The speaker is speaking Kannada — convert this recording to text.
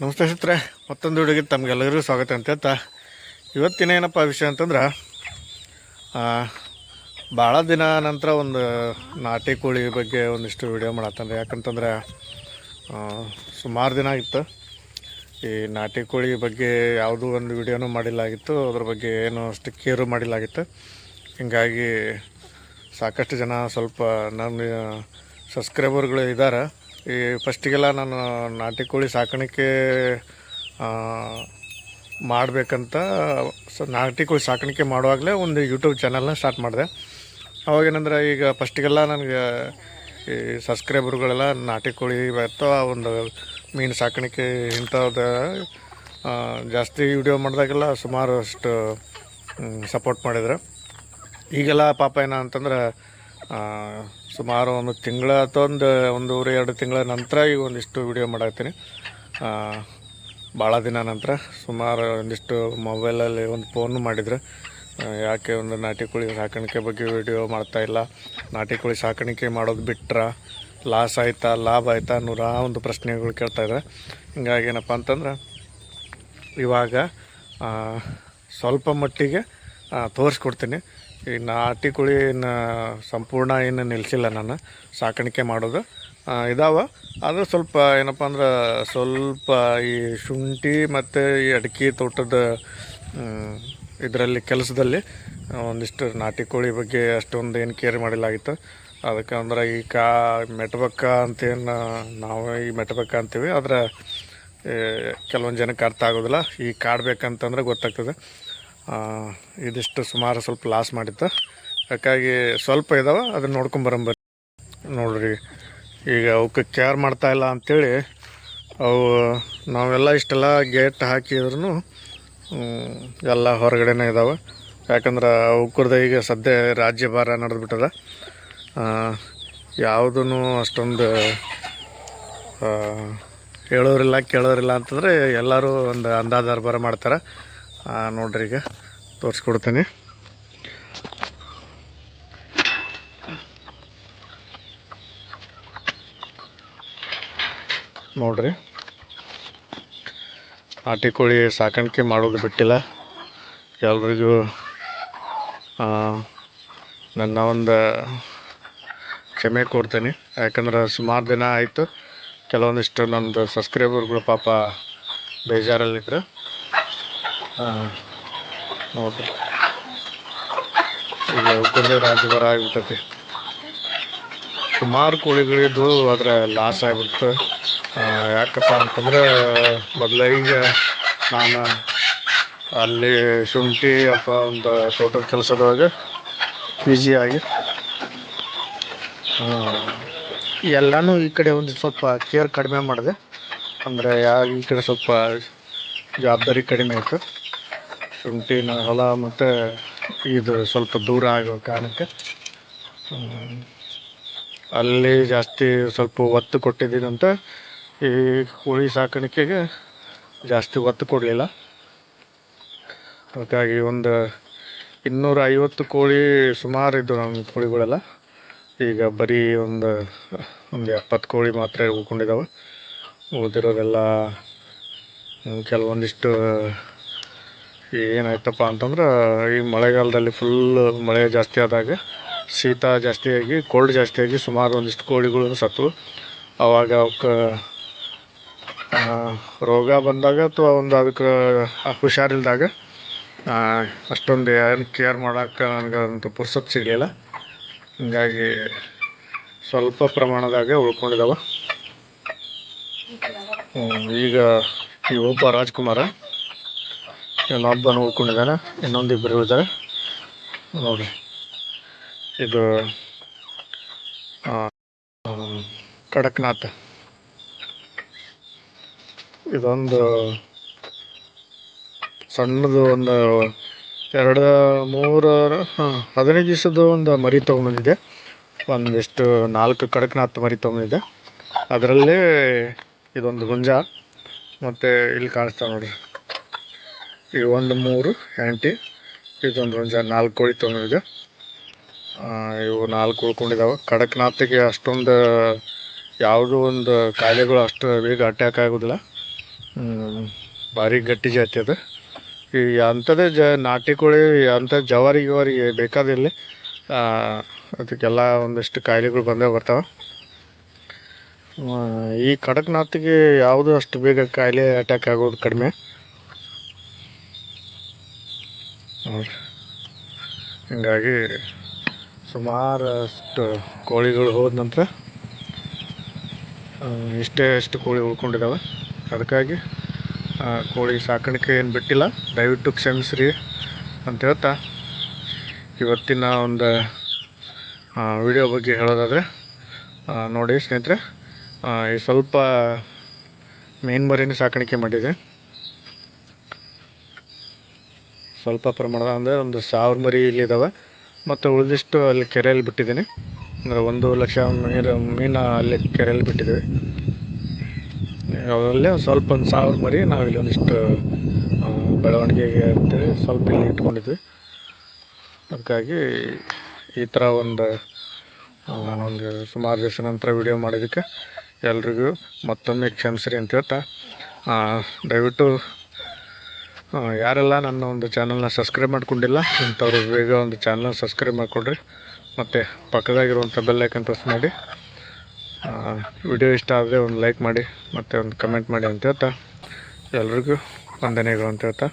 ನಮಸ್ತೆ ಸ್ನೇಹಿತರೆ, ಮತ್ತೊಂದು ಹುಡುಗಿ ತಮಗೆಲ್ಲರಿಗೂ ಸ್ವಾಗತ ಅಂತ ಹೇಳ್ತಾ, ಇವತ್ತಿನ ಏನಪ್ಪ ವಿಷಯ ಅಂತಂದ್ರೆ ಭಾಳ ದಿನ ನಂತರ ಒಂದು ನಾಟಿ ಕೋಳಿ ಬಗ್ಗೆ ಒಂದಿಷ್ಟು ವಿಡಿಯೋ ಮಾಡತ್ತಂದ್ರೆ ಯಾಕಂತಂದ್ರೆ ಸುಮಾರು ದಿನ ಆಗಿತ್ತು. ಈ ನಾಟಿ ಕೋಳಿ ಬಗ್ಗೆ ಯಾವುದೂ ಒಂದು ವಿಡಿಯೋನೂ ಮಾಡಿಲ್ಲಾಗಿತ್ತು ಅದ್ರ ಬಗ್ಗೆ ಏನು ಅಷ್ಟು ಕೇರು ಮಾಡಿಲ್ಲಾಗಿತ್ತು ಹೀಗಾಗಿ ಸಾಕಷ್ಟು ಜನ ಸ್ವಲ್ಪ ನನ್ನ ಸಬ್ಸ್ಕ್ರೈಬರ್ಗಳು ಇದ್ದಾರೆ. ಈ ಫಸ್ಟಿಗೆಲ್ಲ ನಾನು ನಾಟಿ ಕೋಳಿ ಸಾಕಾಣಿಕೆ ಮಾಡಬೇಕಂತ, ಸ, ನಾಟಿ ಕೋಳಿ ಸಾಕಾಣಿಕೆ ಮಾಡುವಾಗಲೇ ಒಂದು ಯೂಟ್ಯೂಬ್ ಚಾನಲ್ನ ಸ್ಟಾರ್ಟ್ ಮಾಡಿದೆ. ಅವಾಗೇನಂದ್ರೆ ಈಗ ಫಸ್ಟಿಗೆಲ್ಲ ನನಗೆ ಈ ಸಬ್ಸ್ಕ್ರೈಬರ್ಗಳೆಲ್ಲ ನಾಟಿ ಕೋಳಿ ಅಥವಾ ಒಂದು ಮೀನು ಸಾಕಾಣಿಕೆ ಇಂಥದ್ದು ಜಾಸ್ತಿ ವಿಡಿಯೋ ಮಾಡಿದಾಗೆಲ್ಲ ಸುಮಾರು ಅಷ್ಟು ಸಪೋರ್ಟ್ ಮಾಡಿದ್ರು. ಈಗೆಲ್ಲ ಪಾಪ ಏನ ಅಂತಂದ್ರೆ ಸುಮಾರು ಒಂದು ತಿಂಗಳ ಅಥವಾ ಒಂದು ಒಂದೂವರೆ, ಎರಡು ತಿಂಗಳ ನಂತರ ಈಗ ಒಂದಿಷ್ಟು ವಿಡಿಯೋ ಮಾಡಾಕ್ತೀನಿ. ಭಾಳ ದಿನ ನಂತರ ಸುಮಾರು ಒಂದಿಷ್ಟು ಮೊಬೈಲಲ್ಲಿ ಒಂದು ಫೋನ್ ಮಾಡಿದ್ರು. ಯಾಕೆ ಒಂದು ನಾಟಿ ಕೋಳಿ ಸಾಕಾಣಿಕೆ ಬಗ್ಗೆ ವಿಡಿಯೋ ಮಾಡ್ತಾ ಇಲ್ಲ? ನಾಟಿ ಕೋಳಿ ಸಾಕಾಣಿಕೆ ಮಾಡೋದು ಬಿಟ್ರ ಲಾಸ್ ಆಯಿತಾ, ಲಾಭ ಆಯಿತಾ ನೂರ ಒಂದು ಪ್ರಶ್ನೆಗಳು ಕೇಳ್ತಾಯಿದ್ರೆ ಹಿಂಗಾಗಿ ಏನಪ್ಪ ಅಂತಂದ್ರೆ, ಇವಾಗ ಸ್ವಲ್ಪ ಮಟ್ಟಿಗೆ ತೋರಿಸ್ಕೊಡ್ತೀನಿ. ಈ ನಾಟಿ ಕೋಳಿನ ಸಂಪೂರ್ಣ ಏನು ನಿಲ್ಲಿಸಿಲ್ಲ ನಾನು. ಸಾಕಾಣಿಕೆ ಮಾಡೋದು. ಇದಾವೆ. ಆದರೆ ಸ್ವಲ್ಪ ಏನಪ್ಪ ಅಂದ್ರೆ ಸ್ವಲ್ಪ ಈ ಶುಂಠಿ ಮತ್ತು ಈ ಅಡಿಕೆ ತೋಟದ ಇದರಲ್ಲಿ ಕೆಲಸದಲ್ಲಿ ಒಂದಿಷ್ಟು ನಾಟಿ ಕೋಳಿ ಬಗ್ಗೆ ಅಷ್ಟೊಂದು ಏನು ಕೇರ್ ಮಾಡಿಲ್ಲಾಗಿತ್ತು. ಅದಕ್ಕೆ ಅಂದ್ರೆ ಈ ಕಾ, ಮೆಟ್ಬಕ್ಕ ಅಂತೇನು, ನಾವು ಈ ಮೆಟಬಕ್ಕ ಅಂತೀವಿ. ಆದರೆ ಕೆಲವೊಂದು ಜನಕ್ಕೆ ಅರ್ಥ ಆಗೋದಿಲ್ಲ. ಈ ಕಾಡ್ಬೇಕಂತಂದ್ರೆ ಗೊತ್ತಾಗ್ತದೆ. ಇದಿಷ್ಟು ಸುಮಾರು ಸ್ವಲ್ಪ ಲಾಸ್ ಮಾಡಿತ್ತು. ಹಾಗಾಗಿ ಸ್ವಲ್ಪ ಇದಾವೆ, ಅದನ್ನ ನೋಡ್ಕೊಂಬರಂಬರಿ ನೋಡ್ರಿ, ಈಗ ಅವಕ್ಕೆ ಕೇರ್ ಮಾಡ್ತಾ ಇಲ್ಲ ಅಂಥೇಳಿ ಅವು ನಾವೆಲ್ಲ ಇಷ್ಟೆಲ್ಲ ಗೇಟ್ ಹಾಕಿದ್ರು ಎಲ್ಲ ಹೊರಗಡೆನೇ ಇದ್ದಾವೆ ಯಾಕಂದ್ರೆ ಅವಕ್ಕರ್ದ ಈಗ ಸದ್ಯ ರಾಜ್ಯಭಾರ ನಡೆದ್ಬಿಟ್ಟದ. ಯಾವುದೂ ಅಷ್ಟೊಂದು ಹೇಳೋರಿಲ್ಲ ಕೇಳೋರಿಲ್ಲ ಅಂತಂದರೆ ಎಲ್ಲರೂ ಒಂದು ಅಂದಾಜು ಭಾರ ಮಾಡ್ತಾರೆ ನೋಡ್ರಿ ಈಗ. ತೋರಿಸ್ಕೊಡ್ತೀನಿ. ನೋಡ್ರಿ. ನಾಟಿ ಕೋಳಿ ಸಾಕಾಣಿಕೆ ಮಾಡೋದು ಬಿಟ್ಟಿಲ್ಲ. ಎಲ್ರಿಗೂ ನನ್ನ ಒಂದು ಕ್ಷಮೆ ಕೊಡ್ತೀನಿ ಯಾಕಂದ್ರೆ ಸುಮಾರು ದಿನ ಆಯಿತು, ಕೆಲವೊಂದಿಷ್ಟು ನಮ್ಮದು ಸಬ್ಸ್ಕ್ರೈಬರ್ಗಳು ಪಾಪ ಬೇಜಾರಲ್ಲಿದ್ದರು ನೋಡ್ರಿ ಈಗ ಉಕ್ಕುಂದೆ ರಾಜ್ಯಭಾರ ಆಗಿಬಿಟ್ಟೈತಿ ಸುಮಾರು ಕೋಳಿಗಳಿದ್ದು ಆದರೆ ಲಾಸ್ ಆಗ್ಬಿಡ್ತು. ಯಾಕಪ್ಪ ಅಂತಂದ್ರೆ ಮೊದಲಿಗೆ ನಾನು ಅಲ್ಲಿ ಶುಂಠಿ ಅಥವಾ ಒಂದು ತೋಟದ ಕೆಲಸದೊಳಗೆ ಆಗಿ. ಎಲ್ಲನೂ ಈ ಕಡೆ ಒಂದು ಸ್ವಲ್ಪ ಕೇರ್ ಕಡಿಮೆ ಮಾಡಿದೆ. ಅಂದರೆ ಯಾ, ಈ ಕಡೆ ಸ್ವಲ್ಪ ಜವಾಬ್ದಾರಿ ಕಡಿಮೆ ಆಯಿತು ಶುಂಠಿನ ಹೊಲ ಮತ್ತು ಇದು ಸ್ವಲ್ಪ ದೂರ ಆಗೋ ಕಾರಣಕ್ಕೆ ಅಲ್ಲಿ ಜಾಸ್ತಿ ಸ್ವಲ್ಪ ಒತ್ತು ಕೊಟ್ಟಿದ್ದೀನಂತ ಈ ಕೋಳಿ ಸಾಕಾಣಿಕೆಗೆ ಜಾಸ್ತಿ ಒತ್ತು ಕೊಡಲಿಲ್ಲ. ಹಾಗಾಗಿ ಒಂದು ಇನ್ನೂರ ಐವತ್ತು ಕೋಳಿ ಸುಮಾರು ಇದ್ದವು ನಮ್ಮ ಕೋಳಿಗಳೆಲ್ಲ. ಈಗ ಬರೀ ಒಂದು ಒಂದು ಎಪ್ಪತ್ತು ಕೋಳಿ ಮಾತ್ರ ಉಳ್ಕೊಂಡಿದ್ದಾವೆ ಉಳಿದಿರೋದೆಲ್ಲ ಕೆಲವೊಂದಿಷ್ಟು ಏನಾಯ್ತಪ್ಪ ಅಂತಂದ್ರೆ ಈ ಮಳೆಗಾಲದಲ್ಲಿ ಫುಲ್ ಮಳೆ ಜಾಸ್ತಿ ಆದಾಗ ಶೀತ ಜಾಸ್ತಿಯಾಗಿ ಕೋಲ್ಡ್ ಜಾಸ್ತಿಯಾಗಿ ಸುಮಾರು ಒಂದಿಷ್ಟು ಕೋಳಿಗಳು ಸತ್ತು. ಅವಾಗ ಅವಕ್ಕೆ ಆ, ರೋಗ ಬಂದಾಗ ಅಥವಾ ಒಂದು ಅದಕ್ಕೆ ಹುಷಾರಿಲ್ದಾಗ ಅಷ್ಟೊಂದು ಏನು ಕೇರ್ ಮಾಡೋಕೆ ಅಂತ ಪುರ್ಸೊತ್ತು ಸಿಗಲಿಲ್ಲ. ಹೀಗಾಗಿ ಸ್ವಲ್ಪ ಪ್ರಮಾಣದಾಗ ಉಳ್ಕೊಂಡಿದ್ದಾವೆ ಈಗ ಈ ಒಬ್ಬ ರಾಜ್ಕುಮಾರ ಇನ್ನೊಬ್ಬನು ಉಳ್ಕೊಂಡಿದ್ದಾನೆ ಇನ್ನೊಂದು ಇಬ್ಬರು ಇದ್ದಾರೆ ನೋಡಿ, ಇದು ಕಡಕ್ನಾಥ್. ಇದೊಂದು ಸಣ್ಣದು ಒಂದು ಎರಡು, ಮೂರು, ಹಾಂ, ಹದಿನೈದು ದಿವಸದ್ದು ಒಂದು ಮರಿ ತೊಗೊಂಬಂದಿದೆ ಒಂದಿಷ್ಟು ನಾಲ್ಕು ಕಡಕ್ನಾಥ್ ಮರಿ ತೊಗೊಂಡಿದೆ ಅದರಲ್ಲಿ ಇದೊಂದು ಗುಂಜ ಮತ್ತು ಇಲ್ಲಿ ಕಾಣಿಸ್ತಾವೆ ನೋಡಿರಿ ಈಗ ಒಂದು ಮೂರು ಆ್ಯಂಟಿ ಇದೊಂದು ಒಂದು ನಾಲ್ಕು ಕೋಳಿ ತೊಗೊಂಡಿದ್ದೆ ಇವು ನಾಲ್ಕು ಉಳ್ಕೊಂಡಿದ್ದಾವೆ ಕಡಕ್ನಾಥಿಗೆ ಅಷ್ಟೊಂದು, ಯಾವುದೂ ಒಂದು ಕಾಯಿಲೆಗಳು ಅಷ್ಟು ಬೇಗ ಅಟ್ಯಾಕ್ ಆಗೋದಿಲ್ಲ. ಭಾರಿ ಗಟ್ಟಿ ಜಾತಿ ಅದು. ಈ ಅಂಥದ್ದೇ ಜ, ನಾಟಿ ಕೋಳಿ, ಅಂಥ ಜವಾರಿ ಗಿವಾರಿ ಬೇಕಾದಿಲ್ಲ ಅದಕ್ಕೆಲ್ಲ ಒಂದಿಷ್ಟು ಕಾಯಿಲೆಗಳು ಬಂದೇ ಬರ್ತಾವೆ. ಈ ಕಡಕ್ನಾಥಿಗೆ ಯಾವುದು ಅಷ್ಟು ಬೇಗ ಕಾಯಿಲೆ ಅಟ್ಯಾಕ್ ಆಗೋದು ಕಡಿಮೆ. ನೋಡ್ರಿ. ಹೀಗಾಗಿ ಸುಮಾರಷ್ಟು ಕೋಳಿಗಳು ಹೋದ ನಂತರ ಇಷ್ಟೇ ಅಷ್ಟು ಕೋಳಿ ಉಳ್ಕೊಂಡಿದ್ದಾವೆ ಅದಕ್ಕಾಗಿ ಕೋಳಿ ಸಾಕಾಣಿಕೆ ಏನು ಬಿಟ್ಟಿಲ್ಲ. ದಯವಿಟ್ಟು ಕ್ಷಮಿಸ್ರಿ ಅಂತ ಹೇಳ್ತಾ, ಇವತ್ತಿನ ಒಂದು ವಿಡಿಯೋ ಬಗ್ಗೆ ಹೇಳೋದಾದರೆ ನೋಡಿ ಸ್ನೇಹಿತರೆ ಈ ಸ್ವಲ್ಪ ಮೇನ್ ಮರಿನ ಸಾಕಾಣಿಕೆ ಮಾಡಿದೆ. ಸ್ವಲ್ಪ ಪ್ರಮಾಣದ ಅಂದರೆ ಒಂದು ಸಾವಿರ ಮರಿ ಇಲ್ಲಿದ್ದಾವೆ ಮತ್ತು ಉಳಿದಿಷ್ಟು ಅಲ್ಲಿ ಕೆರೆಯಲ್ಲಿ ಬಿಟ್ಟಿದ್ದೀನಿ. ಅಂದರೆ ಒಂದು ಲಕ್ಷ ನೀರು ಮೀನು ಅಲ್ಲಿ ಕೆರೆಯಲ್ಲಿ ಬಿಟ್ಟಿದ್ದೀವಿ. ಅದರಲ್ಲಿ ಸ್ವಲ್ಪ ಒಂದು ಸಾವಿರ ಮರಿ ನಾವು ಇಲ್ಲಿ ಒಂದಿಷ್ಟು ಬೆಳವಣಿಗೆಗೆ ಅಂತೇಳಿ ಸ್ವಲ್ಪ ಇಲ್ಲಿ ಇಟ್ಕೊಂಡಿದ್ವಿ. ಅದಕ್ಕಾಗಿ ಈ ಥರ ಒಂದು ಒಂದು ಸುಮಾರು ದಿವಸ ನಂತರ ವಿಡಿಯೋ ಮಾಡಿದ್ದಕ್ಕೆ ಎಲ್ರಿಗೂ ಮತ್ತೊಮ್ಮೆ ಕ್ಷಮಿಸ್ರಿ ಅಂತ ಹೇಳ್ತಾ ದಯವಿಟ್ಟು ಯಾರೆಲ್ಲ ನನ್ನ ಒಂದು ಚಾನಲ್ನ ಸಬ್ಸ್ಕ್ರೈಬ್ ಮಾಡ್ಕೊಂಡಿಲ್ಲ, ಇಂಥವ್ರು ಬೇಗ ಒಂದು ಚಾನಲ್ನ ಸಬ್ಸ್ಕ್ರೈಬ್ ಮಾಡಿಕೊಡ್ರಿ. ಮತ್ತು ಪಕ್ಕದಾಗಿರುವಂಥ ಬೆಲ್ಲೈಕನ್ ಪ್ರೆಸ್ ಮಾಡಿ. ವಿಡಿಯೋ ಇಷ್ಟ ಆದರೆ ಒಂದು ಲೈಕ್ ಮಾಡಿ, ಮತ್ತು ಒಂದು ಕಮೆಂಟ್ ಮಾಡಿ ಅಂತ ಹೇಳ್ತಾ. ಎಲ್ರಿಗೂ ವಂದನೆಗಳು ಅಂತ ಹೇಳ್ತಾ.